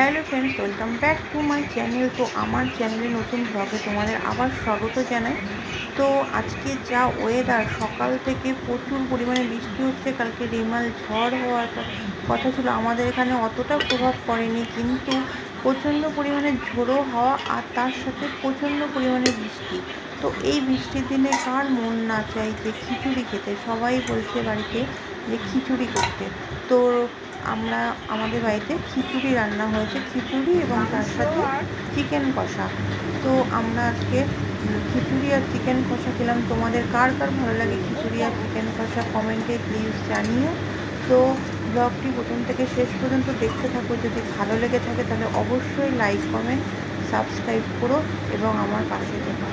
Hello friends welcome back to my channel তো আমার চ্যানেলে নতুন ব্লগে তোমাদের আবার স্বাগত জানাই। তো আজকে যা ওয়েদার সকাল থেকে প্রচুর পরিমাণে বৃষ্টি হচ্ছে, কালকে রেমাল ঝড় হওয়ার কথা ছিল। আমাদের এখানে অতটা প্রভাব পড়েনি, কিন্তু প্রচণ্ড পরিমাণে ঝোড়ো হাওয়া আর তার সাথে প্রচণ্ড পরিমাণে বৃষ্টি। তো এই বৃষ্টির দিনে কার মন না চাই যে খিচুড়ি খেতে? সবাই বলছে বাড়িতে যে খিচুড়ি করতে। তো আমরা আমাদের বাড়িতে খিচুড়ি রান্না হয়েছে, খিচুড়ি এবং তার সাথে চিকেন কষা। তো আমরা আজকে খিচুড়ি আর চিকেন কষা খেলাম। তোমাদের কার কার ভালো লাগে খিচুড়ি আর চিকেন কষা? কমেন্টে প্লিজ জানিও। তো ব্লগটি প্রথম থেকে শেষ পর্যন্ত দেখতে থাকো। যদি ভালো লেগে থাকে তাহলে অবশ্যই লাইক কমেন্ট সাবস্ক্রাইব করো এবং আমার পাশে থেকো।